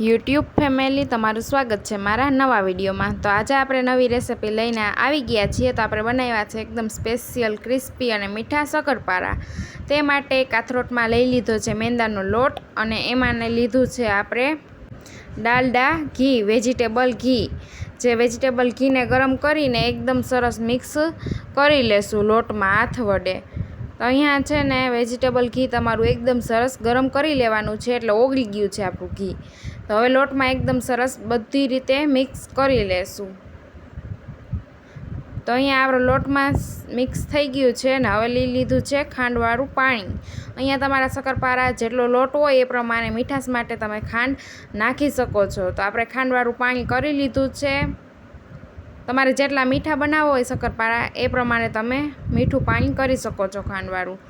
YouTube family તમારું સ્વાગત છે મારા નવા વિડીયોમાં. તો આજે આપણે નવી રેસિપી લઈને આવી ગયા છીએ તો આપણે બનાવ્યા છે એકદમ સ્પેશિયલ ક્રિસ્પી અને મીઠા શક્કરપારા. તે માટે કાથરોટમાં લઈ લીધો છે મેંદાનો લોટ અને એમાં લીધું છે આપણે ડાલડા ઘી, વેજીટેબલ ઘી. જે વેજીટેબલ ઘીને ગરમ કરીને એકદમ સરસ મિક્સ કરી લેશું લોટમાં હાથ વડે. તો અહીંયા છે ને વેજીટેબલ ઘી તમારું એકદમ સરસ ગરમ કરી લેવાનું છે એટલે ઓગળી ગયું છે આપણું ઘી. તો હવે લોટમાં એકદમ સરસ બધી રીતે મિક્સ કરી લેશું. તો અહીંયા આપણો લોટમાં મિક્સ થઈ ગયું છે ને હવે લઈ લીધું છે ખાંડવાળું પાણી. અહીંયા તમારા શક્કરપારા જેટલો લોટ હોય એ પ્રમાણે મીઠાશ માટે તમે ખાંડ નાખી શકો છો. તો આપણે ખાંડવાળું પાણી કરી લીધું છે. તમારે જેટલા મીઠા બનાવો હોય શક્કરપારા એ પ્રમાણે તમે મીઠું પાણી કરી શકો છો ખાંડવાળું.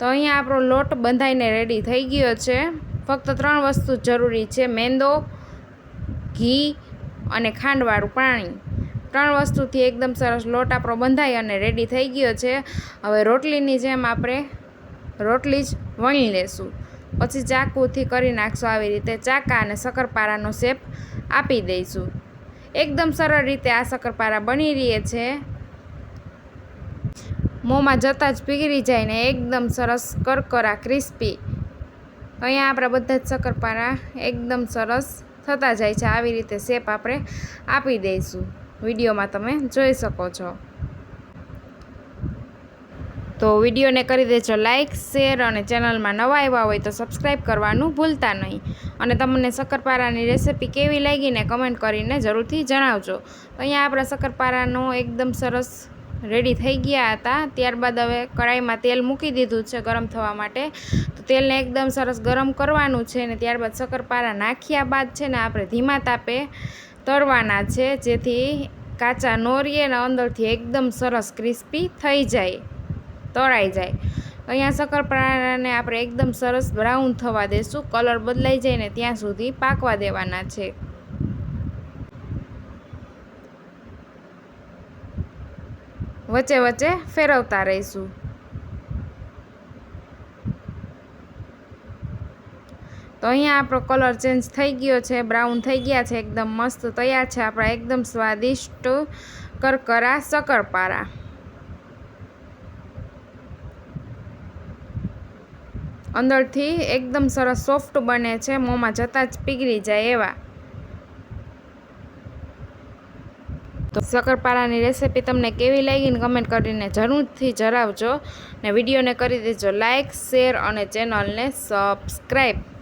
તો અહીંયા આપણો લોટ બંધાઈને રેડી થઈ ગયો છે. ફક્ત ત્રણ વસ્તુ જરૂરી છે. મેંદો, ઘી અને ખાંડવાળું પાણી. ત્રણ વસ્તુથી એકદમ સરસ લોટ આપણો બંધાય અને રેડી થઈ ગયો છે. હવે રોટલીની જેમ આપણે રોટલી જ વણી લેશું. પછી ચાકુથી કરી નાખશું આવી રીતે. ચાકા અને શક્કરપારાનો શેપ આપી દઈશું. એકદમ સરળ રીતે આ શક્કરપારા બની રહે છે. મોંમાં જતાં જ પીગળી જાય ને એકદમ સરસ કરકરા ક્રિસ્પી અહીંયા આપણા બધા જ શક્કરપારા એકદમ સરસ થતા જાય છે. આવી રીતે શેપ આપણે આપી દઈશું. વિડીયોમાં તમે જોઈ શકો છો. તો વિડીયોને કરી દેજો લાઇક શેર અને ચેનલમાં નવા આવ્યા હોય તો સબસ્ક્રાઈબ કરવાનું ભૂલતા નહીં. અને તમને શક્કરપારાની રેસિપી કેવી લાગીને કમેન્ટ કરીને જરૂરથી જણાવજો. અહીંયા આપણા શક્કરપારાનો એકદમ સરસ રેડી થઈ ગયા હતા. ત્યારબાદ હવે કઢાઈમાં તેલ મૂકી દીધું છે ગરમ થવા માટે. તો તેલને એકદમ સરસ ગરમ કરવાનું છે ને ત્યારબાદ શક્કરપારા નાખ્યા બાદ છે ને આપણે ધીમા તાપે તળવાના છે, જેથી કાચા ને અંદરથી એકદમ સરસ ક્રિસ્પી થઈ જાય, તળાઈ જાય. અહીંયા શક્કરપારાને આપણે એકદમ સરસ બ્રાઉન થવા દેશું કલર બદલાઈ જાય ને ત્યાં સુધી પાકવા દેવાના છે. વચ્ચે વચ્ચે ફેરવતા રહીશું. તો અહીંયા આપણો કલર ચેન્જ થઈ ગયો છે, બ્રાઉન થઈ ગયા છે, એકદમ મસ્ત તૈયાર છે, આપણા એકદમ સ્વાદિષ્ટ કરકરા શક્કરપારા અંદરથી એકદમ સરસ સોફ્ટ બને છે, મોંમાં જતાં જ પીગળી જાય એવા. તો શક્કરપારાની રેસીપી તમને કેવી લાગી ને કમેન્ટ કરીને જરૂરથી જણાવજો ને વિડીયોને કરી દેજો. લાઇક શેર અને ચેનલને સબસ્ક્રાઈબ